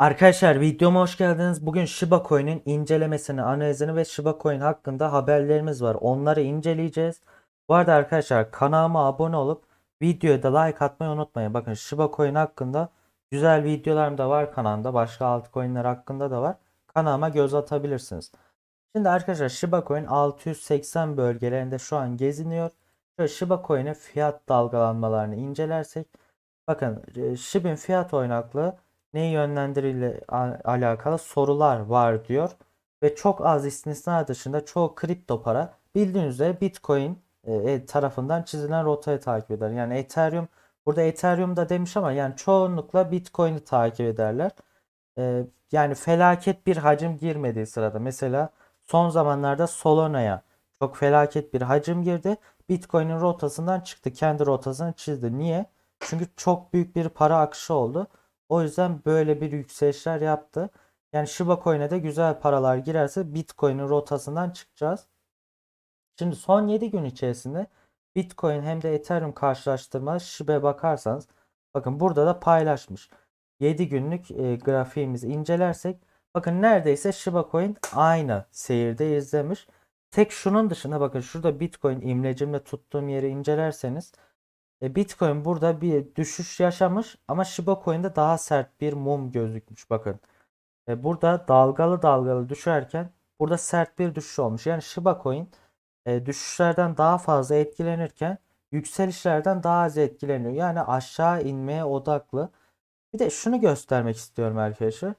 Arkadaşlar videoma hoş geldiniz. Bugün Shiba Coin'in incelemesini, analizini ve Shiba Coin hakkında haberlerimiz var. Onları inceleyeceğiz. Bu arada arkadaşlar kanalıma abone olup videoya da like atmayı unutmayın. Bakın Shiba Coin hakkında güzel videolarım da var kanalımda. Başka altcoin'ler hakkında da var. Kanalıma göz atabilirsiniz. Şimdi arkadaşlar Shiba Coin 680 bölgelerinde şu an geziniyor. Şöyle Shiba Coin'in fiyat dalgalanmalarını incelersek bakın e, SHIB'in fiyat oynaklığı neyi yönlendiriyle alakalı sorular var diyor. Ve çok az istisna dışında çoğu kripto para bildiğiniz üzere Bitcoin e, e, tarafından çizilen rotayı takip eder. Yani Ethereum burada Ethereum da demiş ama yani çoğunlukla Bitcoin'i takip ederler. E, yani felaket bir hacim girmediği sırada mesela son zamanlarda Solana'ya çok felaket bir hacim girdi. Bitcoin'in rotasından çıktı. Kendi rotasını çizdi. Niye? Çünkü çok büyük bir para akışı oldu. O yüzden böyle bir yükselişler yaptı. Yani Shiba Coin'e de güzel paralar girerse Bitcoin'in rotasından çıkacağız. Şimdi son 7 gün içerisinde Bitcoin hem de Ethereum karşılaştırma Shiba'ya bakarsanız bakın burada da paylaşmış. 7 günlük e, grafiğimizi incelersek bakın neredeyse Shiba Coin aynı seyirde izlemiş. Tek şunun dışında bakın şurada Bitcoin imlecimle tuttuğum yeri incelerseniz e, Bitcoin burada bir düşüş yaşamış ama Shiba Coin'de daha sert bir mum gözükmüş bakın. E, burada dalgalı dalgalı düşerken burada sert bir düşüş olmuş. Yani Shiba Coin e, düşüşlerden daha fazla etkilenirken yükselişlerden daha az etkileniyor. Yani aşağı inmeye odaklı. Bir de şunu göstermek istiyorum arkadaşlar.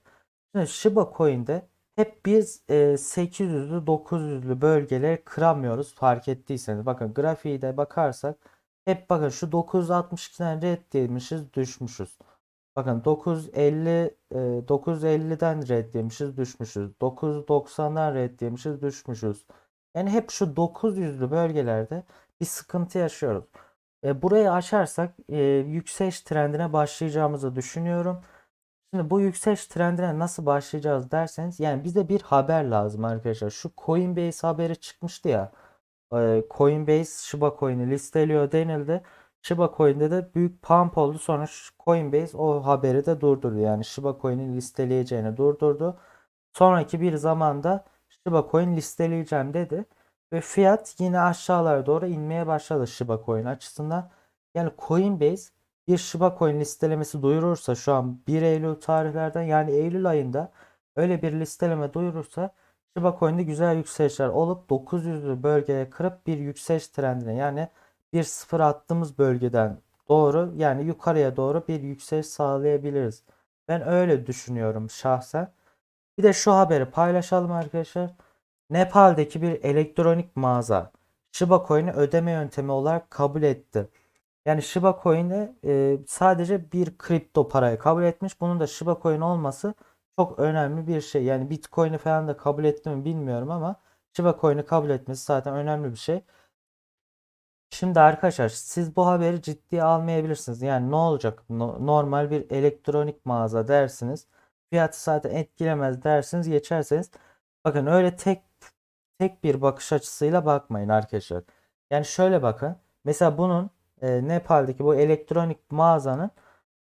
Şimdi Shiba Coin'de hep biz e, 800'lü 900'lü bölgeleri kıramıyoruz fark ettiyseniz. Bakın grafiği de bakarsak hep bakın şu 962'den red yemişiz düşmüşüz. Bakın 950 e, 950'den red yemişiz düşmüşüz. 990'dan red yemişiz düşmüşüz. Yani hep şu 900'lü bölgelerde bir sıkıntı yaşıyoruz. E, burayı aşarsak e, yükseliş trendine başlayacağımızı düşünüyorum. Şimdi bu yükseliş trendine nasıl başlayacağız derseniz yani bize bir haber lazım arkadaşlar. Şu Coinbase haberi çıkmıştı ya. E, Coinbase Shiba Coin'i listeliyor denildi. Shiba Coin'de de büyük pump oldu. Sonra Coinbase o haberi de durdurdu. Yani Shiba Coin'i listeleyeceğini durdurdu. Sonraki bir zamanda Shiba Coin listeleyeceğim dedi. Ve fiyat yine aşağılara doğru inmeye başladı Shiba Coin açısından. Yani Coinbase bir Shiba Coin listelemesi duyurursa şu an 1 Eylül tarihlerden yani Eylül ayında öyle bir listeleme duyurursa Shiba Coin'de güzel yükselişler olup 900'lü bölgeye kırıp bir yükseliş trendine yani bir sıfır attığımız bölgeden doğru yani yukarıya doğru bir yükseliş sağlayabiliriz. Ben öyle düşünüyorum şahsen. Bir de şu haberi paylaşalım arkadaşlar. Nepal'deki bir elektronik mağaza Shiba Coin'i ödeme yöntemi olarak kabul etti. Yani Shiba Coin'i e, sadece bir kripto parayı kabul etmiş. Bunun da Shiba Coin olması çok önemli bir şey. Yani Bitcoin'i falan da kabul etti mi bilmiyorum ama Shiba Coin'i kabul etmesi zaten önemli bir şey. Şimdi arkadaşlar siz bu haberi ciddiye almayabilirsiniz. Yani ne olacak? No- normal bir elektronik mağaza dersiniz. Fiyatı zaten etkilemez dersiniz geçerseniz. Bakın öyle tek tek bir bakış açısıyla bakmayın arkadaşlar. Yani şöyle bakın. Mesela bunun e, Nepal'deki bu elektronik mağazanın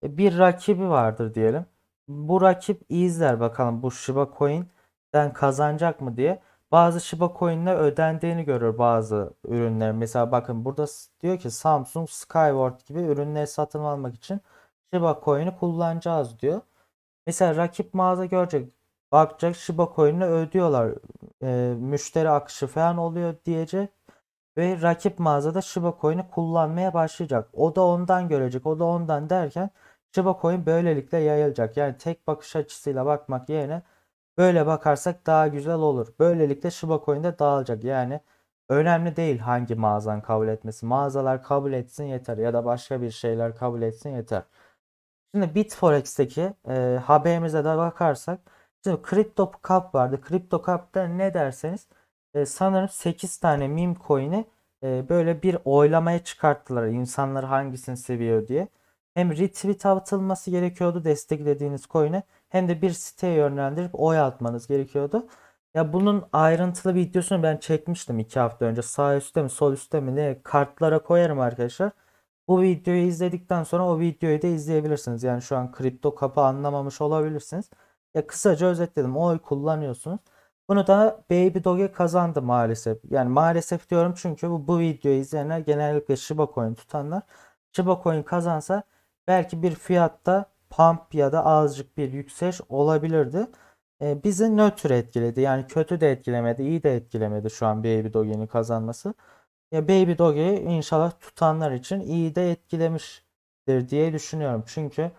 e, bir rakibi vardır diyelim. Bu rakip izler bakalım bu Shiba Coin'den kazanacak mı diye. Bazı Shiba Coin'le ödendiğini görür bazı ürünler. Mesela bakın burada diyor ki Samsung Skyward gibi ürünleri satın almak için Shiba Coin'i kullanacağız diyor. Mesela rakip mağaza görecek. Bakacak Shiba Coin'le ödüyorlar. E, müşteri akışı falan oluyor diyecek. Ve rakip mağazada Shiba Coin'i kullanmaya başlayacak. O da ondan görecek. O da ondan derken Shiba Coin böylelikle yayılacak. Yani tek bakış açısıyla bakmak yerine böyle bakarsak daha güzel olur. Böylelikle Shiba Coin de dağılacak. Yani önemli değil hangi mağazan kabul etmesi. Mağazalar kabul etsin yeter ya da başka bir şeyler kabul etsin yeter. Şimdi Bitforex'teki e, haberimize de bakarsak şimdi Crypto Cup vardı. Crypto Cup'ta ne derseniz e, sanırım 8 tane meme coin'i e, böyle bir oylamaya çıkarttılar. İnsanlar hangisini seviyor diye. Hem retweet atılması gerekiyordu desteklediğiniz coin'e hem de bir siteye yönlendirip oy atmanız gerekiyordu. Ya bunun ayrıntılı videosunu ben çekmiştim 2 hafta önce. Sağ üstte mi sol üstte mi ne kartlara koyarım arkadaşlar. Bu videoyu izledikten sonra o videoyu da izleyebilirsiniz. Yani şu an kripto kapı anlamamış olabilirsiniz. Ya kısaca özetledim. Oy kullanıyorsunuz. Bunu da Baby Doge kazandı maalesef. Yani maalesef diyorum çünkü bu, bu videoyu izleyenler genellikle Shiba Coin tutanlar. Shiba Coin kazansa belki bir fiyatta pump ya da azıcık bir yükseliş olabilirdi. E, bizi nötr etkiledi. Yani kötü de etkilemedi, iyi de etkilemedi şu an Baby Doge'nin kazanması. Ya Baby Doge'yi inşallah tutanlar için iyi de etkilemiştir diye düşünüyorum. Çünkü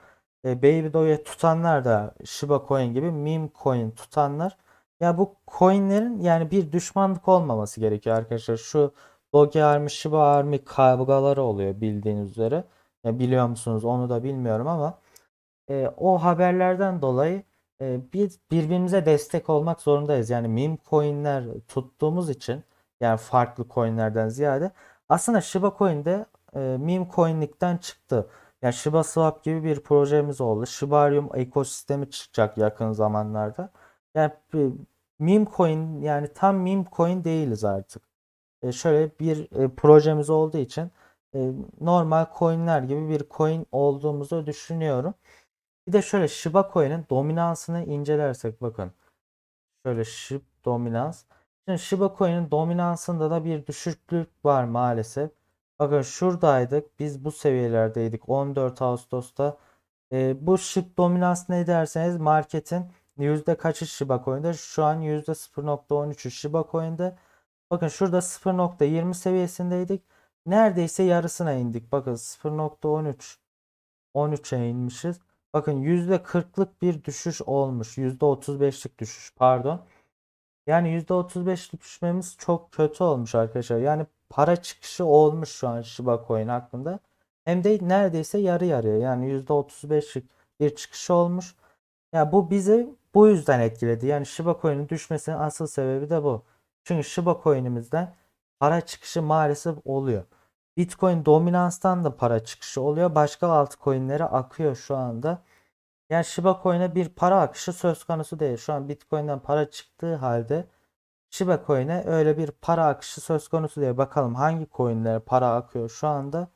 e, Baby Doge tutanlar da Shiba Coin gibi meme coin tutanlar ya bu coinlerin yani bir düşmanlık olmaması gerekiyor arkadaşlar. Şu Doge Army, Shiba Army kavgaları oluyor bildiğiniz üzere. Ya biliyor musunuz onu da bilmiyorum ama e, o haberlerden dolayı e, biz birbirimize destek olmak zorundayız. Yani meme coinler tuttuğumuz için yani farklı coinlerden ziyade aslında Shiba Coin de e, meme coinlikten çıktı. Yani Shiba Swap gibi bir projemiz oldu. Shibarium ekosistemi çıkacak yakın zamanlarda. Yani meme coin yani tam meme coin değiliz artık. E, şöyle bir e, projemiz olduğu için e, normal coinler gibi bir coin olduğumuzu düşünüyorum. Bir de şöyle Shiba Coin'in dominansını incelersek bakın. Şöyle SHIB dominans. Şimdi Shiba Coin'in dominansında da bir düşüklük var maalesef. Bakın şuradaydık. Biz bu seviyelerdeydik. 14 Ağustos'ta. E, bu SHIB dominans ne derseniz marketin yüzde kaçı Shiba Coin'de? Şu an yüzde 0.13'ü Shiba Coin'de. Bakın şurada 0.20 seviyesindeydik. Neredeyse yarısına indik. Bakın 0.13 13'e inmişiz. Bakın %40'lık bir düşüş olmuş. %35'lik düşüş pardon. Yani %35'lik düşmemiz çok kötü olmuş arkadaşlar. Yani para çıkışı olmuş şu an Shiba Coin hakkında. Hem de neredeyse yarı yarıya yani %35'lik bir çıkış olmuş. Ya bu bizi bu yüzden etkiledi. Yani Shiba Coin'in düşmesinin asıl sebebi de bu. Çünkü Shiba Coin'imizden para çıkışı maalesef oluyor. Bitcoin dominanstan da para çıkışı oluyor. Başka altcoin'lere akıyor şu anda. Yani Shiba Coin'e bir para akışı söz konusu değil. Şu an Bitcoin'den para çıktığı halde Shiba Coin'e öyle bir para akışı söz konusu değil. Bakalım hangi coin'lere para akıyor şu anda.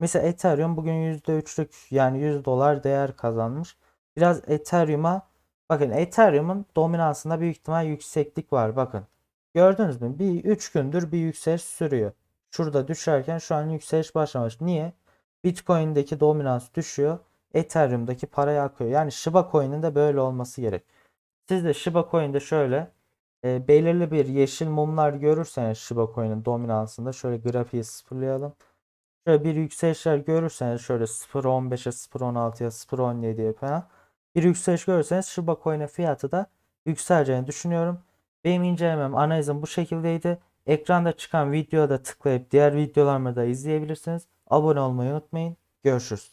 Mesela Ethereum bugün %3'lük yani 100 dolar değer kazanmış. Biraz Ethereum'a bakın Ethereum'un dominansında büyük ihtimal yükseklik var. Bakın gördünüz mü? Bir 3 gündür bir yükseliş sürüyor. Şurada düşerken şu an yükseliş başlamış. Niye? Bitcoin'deki dominans düşüyor. Ethereum'daki paraya akıyor. Yani Shiba Coin'in de böyle olması gerek. Siz de Shiba Coin'de şöyle e, belirli bir yeşil mumlar görürseniz Shiba Coin'in dominansında şöyle grafiği sıfırlayalım. Şöyle bir yükselişler görürseniz şöyle 0.15'e 0.16'ya 0.17'ye falan bir yükseliş görürseniz Shiba Coin'in fiyatı da yükseleceğini düşünüyorum. Benim incelemem analizim bu şekildeydi. Ekranda çıkan videoya da tıklayıp diğer videolarımı da izleyebilirsiniz. Abone olmayı unutmayın. Görüşürüz.